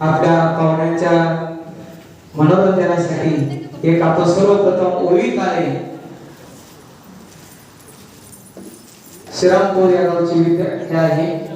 आपल्या पाहुण्याच्या मनोरंजनासाठी एक आपण सर्वप्रथम ओळीत आले श्रीरामपूर या गावची विद्यार्थी आहे.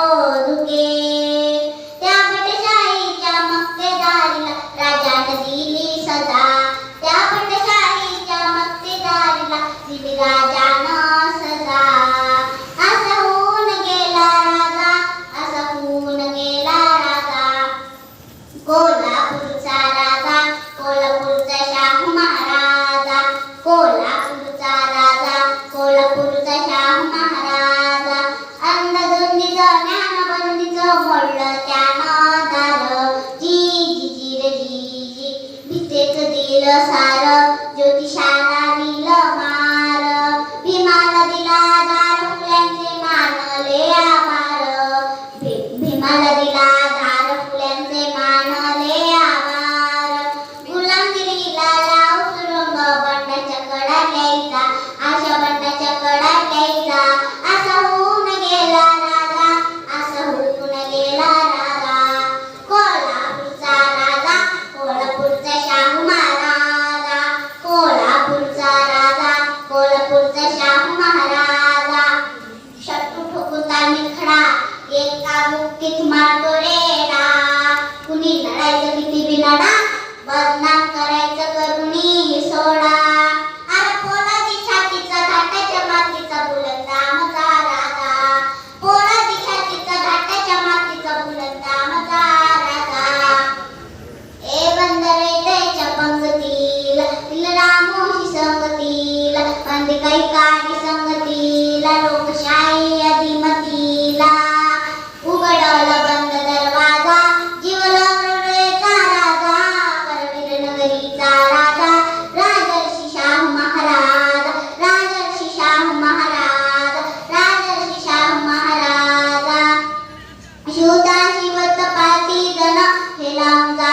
que tu राजा राजर्षी महाराज राजर्षी महाराज राजर्षी शाहू महाराज. शिवता शिवत पाती जन हे लांजा